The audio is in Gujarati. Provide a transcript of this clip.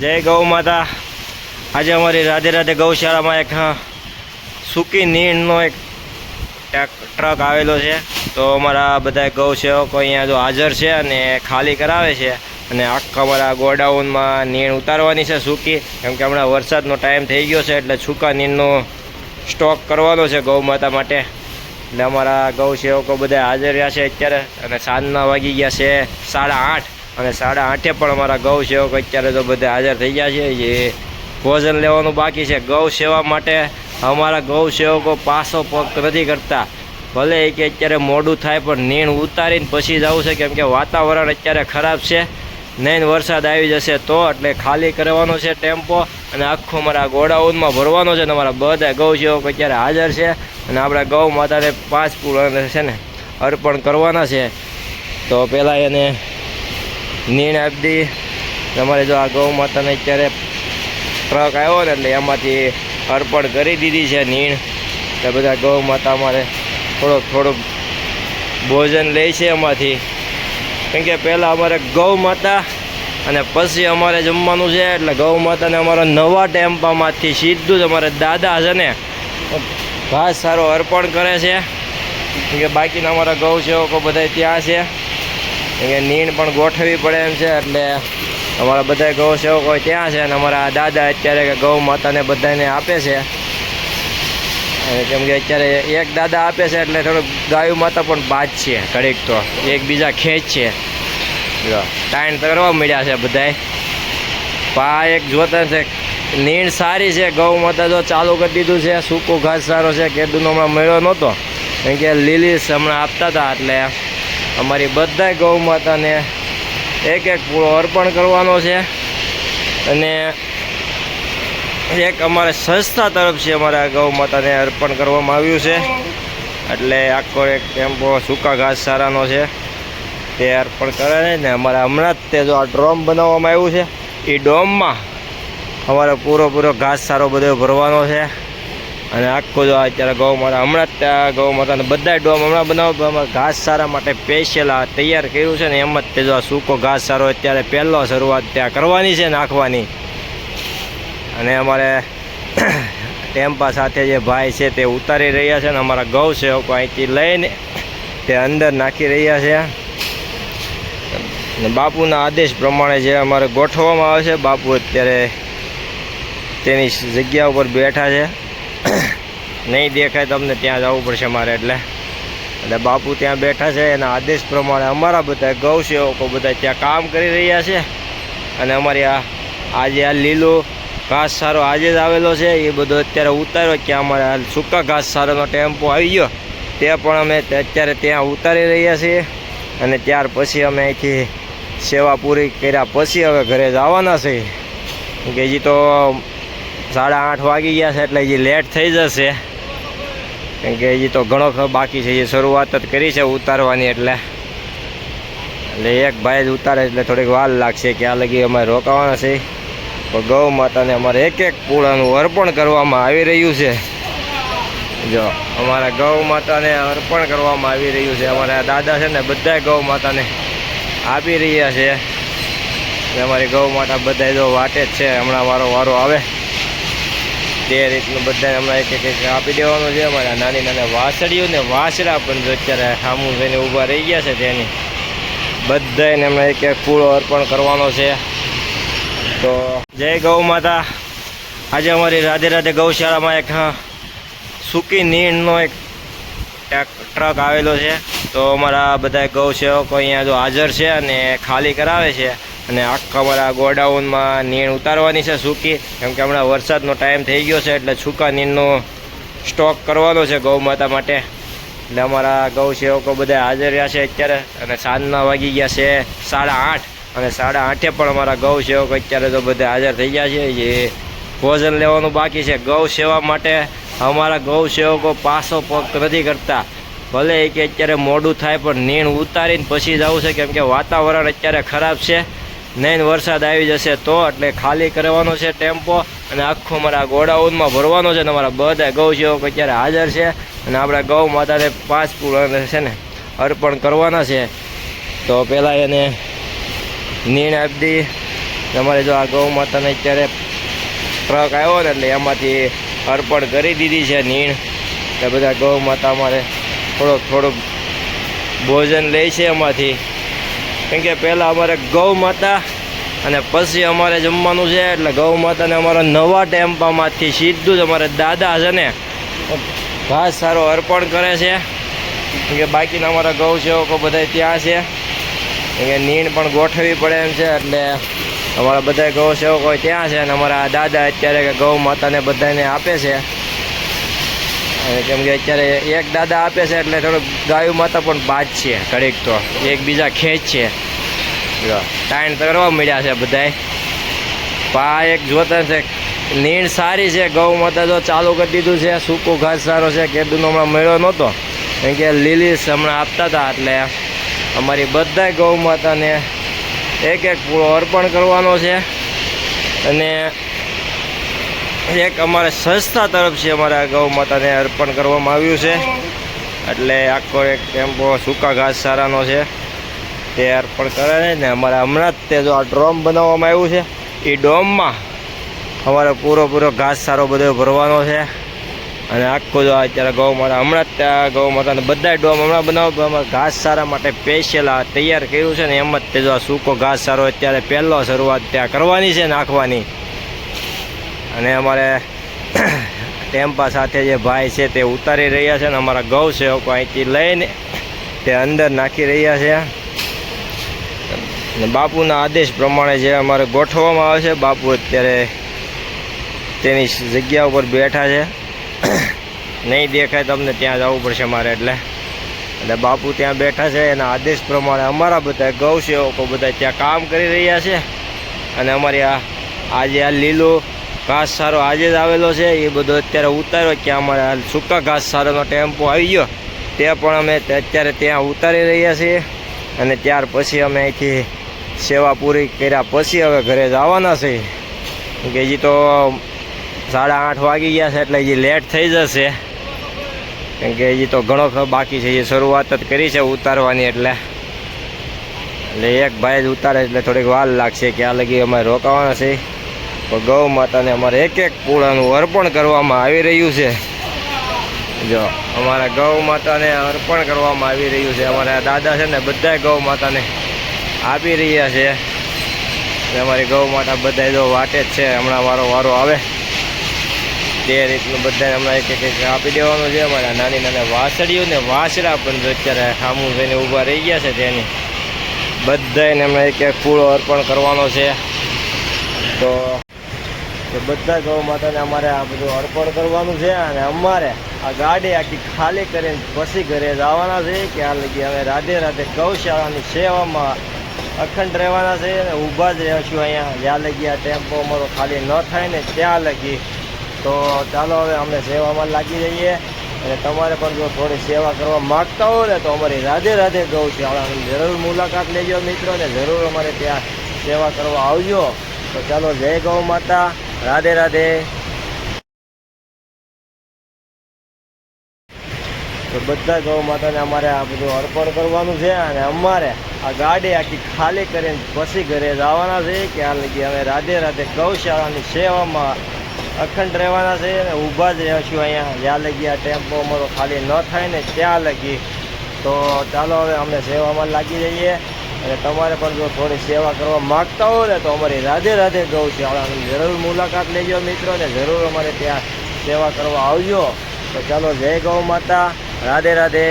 જય ગૌ માતા. આજે અમારી રાધે રાધે ગૌશાળામાં એક સૂકી નીણનો એક ટ્રક આવેલો છે. તો અમારા બધા ગૌ સેવકો અહીંયા જો હાજર છે અને ખાલી કરાવે છે. અને આખા અમારા ગોડાઉનમાં નીણ ઉતારવાની છે સૂકી. કેમ કે હમણાં વરસાદનો ટાઈમ થઈ ગયો છે એટલે સૂકા નીણનો સ્ટોક કરવાનો છે ગૌ માતા માટે. એટલે અમારા ગૌ સેવકો બધા હાજર રહ્યા છે અત્યારે અને સાંજના વાગી ગયા છે સાડા આઠ. અને સાડા આઠે પણ અમારા ગૌ સેવકો અત્યારે તો બધા હાજર થઈ ગયા છે. જે ભોજન લેવાનું બાકી છે. ગૌ સેવા માટે અમારા ગૌ સેવકો પાસો પગ નથી કરતા. ભલે કે અત્યારે મોડું થાય, પણ નીણ ઉતારીને પછી જવું છે. કેમ કે વાતાવરણ અત્યારે ખરાબ છે. નહીં વરસાદ આવી જશે તો, એટલે ખાલી કરવાનો છે ટેમ્પો અને આખો અમારા ગોડાઉનમાં ભરવાનો છે. અને અમારા બધા ગૌ સેવકો અત્યારે હાજર છે. અને આપણા ગૌ માતાને પાંચ પૂળ છે ને, અર્પણ કરવાના છે. તો પહેલાં એને નીણ આપી દઈએ તમારે જો આ ગૌ માતાને અત્યારે ટ્રક આવ્યો ને એટલે એમાંથી અર્પણ કરી દીધી છે નીણ. એટલે બધા ગૌ માતા અમારે થોડોક થોડુંક ભોજન લે છે એમાંથી. કેમ કે પહેલાં અમારે ગૌ માતા અને પછી અમારે જમવાનું છે એટલે ગૌ માતાને અમારા નવા ટેમ્પામાંથી સીધું જ અમારે દાદા છે ને, ઘાસ સારો અર્પણ કરે છે. કેમ કે બાકીના અમારા ગૌ સેવકો બધા ત્યાં છે. કે નીણ પણ ગોઠવવી પડે એમ છે, એટલે અમારા બધા ગૌ સેવકો ત્યાં છે અને અમારા દાદા અત્યારે કે ગૌ માતાને બધાને આપે છે. અને કેમ કે અત્યારે એક દાદા આપે છે, એટલે થોડુંક ગાયું માતા પણ બાદ છે, ઘડીક તો. એકબીજા ખેંચ છે. ટાઈમ કરવા મળ્યા છે બધાય. પા એક જોતા છે, નીણ સારી છે, ગૌ માતા જો ચાલુ કરી દીધું છે, સૂકો ઘાસ સારો છે કેદુનો હમણાં મળ્યો નહોતો. કેમ કે લીલી હમણાં આપતા હતા, એટલે અમારી બધા ગૌ માતાને એક એક પૂળો અર્પણ કરવાનો છે. અને એક અમારે સંસ્થા તરફથી અમારા ગૌ માતાને અર્પણ કરવામાં આવ્યું છે. એટલે આખો એક ટેમ્પો સૂકા ઘાસ સારાનો છે. તે અર્પણ કરે છે ને અમારે હમણાં જ તે જો આ ડ્રોમ બનાવવામાં આવ્યું છે. એ ડોમમાં અમારે પૂરો પૂરો ઘાસ સારો બધો ભરવાનો છે. અને આખો જો અત્યારે ગૌ માતા, હમણાં જ ત્યાં ગૌ માતાને બધા ડોમ હમણાં બનાવવામાં ઘાસ સારા માટે સ્પેશિયલ આ તૈયાર કર્યું છે ને એમ જ તે જો આ સૂકો ઘાસ સારો અત્યારે પહેલો શરૂઆત ત્યાં કરવાની છે, નાખવાની. અને અમારે ટેમ્પા સાથે જે ભાઈ છે તે ઉતારી રહ્યા છે ને અમારા ગૌ સેવકો અહીંથી લઈને તે અંદર નાખી રહ્યા છે. અને બાપુના આદેશ પ્રમાણે જે અમારે ગોઠવવામાં આવે છે, બાપુ અત્યારે તેની જગ્યા ઉપર બેઠા છે. નહીં દેખાય તમને, ત્યાં જવું પડશે મારે એટલે. એટલે બાપુ ત્યાં બેઠા છે એના આદેશ પ્રમાણે અમારા બધા ગૌસેવકો બધા ત્યાં કામ કરી રહ્યા છે. અને અમારી આ, આજે આ લીલું ઘાસ સારો આજે જ આવેલો છે. એ બધો અત્યારે ઉતાર્યો કે અમારે આ સૂકા ઘાસ સારોનો ટેમ્પો આવી ગયો. તે પણ અમે અત્યારે ત્યાં ઉતારી રહ્યા છીએ. અને ત્યાર પછી અમે અહીંથી સેવા પૂરી કર્યા પછી હવે ઘરે જવાના છે. કે હજી તો સાડા આઠ વાગી ગયા છે એટલે હજી લેટ થઈ જશે. કેમ કે હજી તો ઘણો બાકી છે એ શરૂઆત જ કરી છે ઉતારવાની એટલે. એટલે એક ભાઈ જ ઉતારે એટલે થોડીક વાર લાગશે કે આ લગી અમારે રોકાવાના છે. તો ગૌ માતાને અમારે એક એક પૂળાનું અર્પણ કરવામાં આવી રહ્યું છે. જો, અમારા ગૌ માતાને અર્પણ કરવામાં આવી રહ્યું છે. અમારા દાદા છે ને બધા ગૌ માતાને આપી રહ્યા છે. અમારી ગૌ માતા બધા જો વાટે જ છે. હમણાં વારો વારો આવે. તે રીતનું બધાને હમણાં એક એક આપી દેવાનું છે. અમારા નાની નાના વાસળીઓ ને વાસરા પણ જો અત્યારે સામું થઈને ઊભા રહી ગયા છે તેની. બધાને હમણાં એક એક પૂળો અર્પણ કરવાનો છે. તો જય ગૌ માતા. આજે અમારી રાધે રાધે ગૌશાળામાં એક સૂકી નીણનો એક ટ્રક આવેલો છે. તો અમારા બધા ગૌસેવકો અહીંયા જો હાજર છે અને ખાલી કરાવે છે. અને આખા અમારા ગોડાઉનમાં નીણ ઉતારવાની છે સૂકી. કેમ કે હમણાં વરસાદનો ટાઈમ થઈ ગયો છે, એટલે સૂકા નીણનો સ્ટોક કરવાનો છે ગૌ માતા માટે. એટલે અમારા ગૌ સેવકો બધા હાજર રહ્યા છે અત્યારે. અને સાંજના વાગી ગયા છે સાડા આઠ. અને સાડા આઠે પણ અમારા ગૌ સેવકો અત્યારે તો બધા હાજર થઈ ગયા છે. જે ભોજન લેવાનું બાકી છે. ગૌ સેવા માટે અમારા ગૌ સેવકો પાસો પગ નથી કરતા. ભલે કે અત્યારે મોડું થાય, પણ નીણ ઉતારીને પછી જવું છે. કેમ કે વાતાવરણ અત્યારે ખરાબ છે. નહીં વરસાદ આવી જશે તો, એટલે ખાલી કરવાનો છે ટેમ્પો અને આખો અમારા ગોડાઉનમાં ભરવાનો છે અને અમારા બધા ગૌ સેવકો અત્યારે હાજર છે અને આપણા ગૌ માતાને પાંચ પૂરણ છે ને અર્પણ કરવાના છે. તો પહેલાં એને નીણ આપી દઈએ તમારે જો આ ગૌ માતાને અત્યારે ટ્રક આવ્યો ને એટલે એમાંથી અર્પણ કરી દીધી છે નીણ. એટલે બધા ગૌ માતા અમારે થોડોક થોડુંક ભોજન લે છે એમાંથી. કેમ કે પહેલાં અમારે ગૌ માતા અને પછી અમારે જમવાનું છે, એટલે ગૌ માતાને અમારા નવા ટેમ્પામાંથી સીધું જ અમારે દાદા છે ને, ઘાસ સારો અર્પણ કરે છે. કેમ કે બાકીના અમારા ગૌ સેવકો બધા ત્યાં છે. કેમ કે નીણ પણ ગોઠવવી પડે એમ છે, એટલે અમારા બધા ગૌ સેવકો ત્યાં છે અને અમારા દાદા અત્યારે કે ગૌ માતાને બધાને આપે છે. કેમ કે અત્યારે એક દાદા આપે છે એટલે થોડુંક ગાયું માતા પણ બાદ છે, ઘડીક તો. એકબીજા ખેંચ છે. ટાઈમ કરવા મળ્યા છે બધાય. પા એક જોતા છે, નીણ સારી છે ગૌ માતા જો ચાલુ કરી દીધું છે, સૂકું ઘાસ સારો છે, કેદુનો હમણાં મેળો નહોતો. કેમ કે લીલી હમણાં આપતા હતા એટલે અમારી બધા ગૌ માતાને એક એક પૂળો અર્પણ કરવાનો છે. અને એક અમારે સંસ્થા તરફથી અમારા ગૌ માતાને અર્પણ કરવામાં આવ્યું છે. એટલે આખો એક ટેમ્પો સૂકા ઘાસ સારાનો છે. તે અર્પણ કરે છે ને અમારે હમણાં જ તે જો આ ડ્રોમ બનાવવામાં આવ્યું છે. એ ડોમમાં અમારે પૂરો પૂરો ઘાસ સારો બધો ભરવાનો છે. અને આખો જો અત્યારે ગૌ માતા હમણાં જ ત્યાં ગૌ માતાને બધા ડોમ હમણાં બનાવો અમારે ઘાસ સારા માટે સ્પેશિયલ આ તૈયાર કર્યું છે ને એમ જ તે જો આ સૂકો ઘાસ સારો અત્યારે પહેલો શરૂઆત ત્યાં કરવાની છે, નાખવાની. અને અમારે ટેમ્પા સાથે જે ભાઈ છે તે ઉતારી રહ્યા છે અને અમારા ગૌ સેવકો અહીંથી લઈને તે અંદર નાખી રહ્યા છે. અને બાપુના આદેશ પ્રમાણે જે અમારે ગોઠવવામાં આવે છે, બાપુ અત્યારે તેની જગ્યા ઉપર બેઠા છે. નહીં દેખાય તમને ત્યાં જવું પડશે મારે એટલે. એટલે બાપુ ત્યાં બેઠા છે, એના આદેશ પ્રમાણે અમારા બધા ગૌ સેવકો બધા ત્યાં કામ કરી રહ્યા છે. અને અમારી આ, આજે આ લીલું ઘાસ સારો આજે જ આવેલો છે, એ બધો અત્યારે ઉતાર્યો કે અમારે સૂકા ઘાસ સારોનો ટેમ્પો આવી ગયો. તે પણ અમે અત્યારે ત્યાં ઉતારી રહ્યા છીએ અને ત્યાર પછી અમે અહીંથી સેવા પૂરી કર્યા પછી હવે ઘરે જવાના છે કે હજી તો સાડા આઠ વાગી ગયા છે, એટલે હજી લેટ થઈ જશે. કેમ કે હજી તો ઘણો બાકી છે એ શરૂઆત જ કરી છે ઉતારવાની એટલે. એટલે એક ભાઈ જ ઉતારે, એટલે થોડીક વાર લાગશે કે આ લગી અમે રોકાવાના છે તો ગૌ માતાને અમારે એક એક પૂળાનું અર્પણ કરવામાં આવી રહ્યું છે. જો, અમારા ગૌ માતાને અર્પણ કરવામાં આવી રહ્યું છે. અમારા દાદા છે ને બધા ગૌ માતાને આપી રહ્યા છે. અમારી ગૌ માતા બધા જો વાટે જ છે. હમણાં મારો વારો આવે. તે રીતનું બધાને હમણાં એક એક આપી દેવાનું છે. અમારા નાની નાના વાસળીઓ ને વાસડા પણ અત્યારે સામું થઈને ઊભા રહી ગયા છે તેની. બધાને હમણાં એક એક પૂળો અર્પણ કરવાનો છે. તો તો બધા ગૌ માતાને અમારે આ બધું અર્પણ કરવાનું છે અને અમારે આ ગાડી આખી ખાલી કરીને પછી ઘરે જવાના છે. કે આ લગી અમે રાધે રાધે ગૌશાળાની સેવામાં અખંડ રહેવાના છે અને ઊભા જ રહેશું અહીંયા. જ્યાં લગી આ ટેમ્પો અમારો ખાલી ન થાય ને ત્યાં લગી. તો ચાલો હવે અમે સેવામાં લાગી જઈએ. અને તમારે પણ જો થોડી સેવા કરવા માગતા હો ને તો અમારી રાધે રાધે ગૌશાળાની જરૂર મુલાકાત લેજો મિત્રો, ને જરૂર અમારે ત્યાં સેવા કરવા આવજો. તો ચાલો જય ગૌ માતા. રાધે રાધે. તો બધા ગૌ માતાને અમારે આ બધું અર્પણ કરવાનું છે અને અમારે આ ગાડી આખી ખાલી કરીને પછી ઘરે જવાના છે. કે આ લગી અમે રાધે રાધે ગૌશાળાની સેવામાં અખંડ રહેવાના છે અને ઊભા જ રહેશું અહીંયા. જ્યાં લગી આ ટેમ્પો અમારો ખાલી ન થાય ને ત્યાં લગી. તો ચાલો હવે અમે સેવામાં લાગી જઈએ. અને તમારે પણ જો થોડી સેવા કરવા માગતા હો ને તો અમારી રાધે રાધે ગૌશાળાની જરૂર મુલાકાત લેજો મિત્રો ને જરૂર અમારે ત્યાં સેવા કરવા આવજો. તો ચાલો જય ગૌ માતા, રાધે રાધે.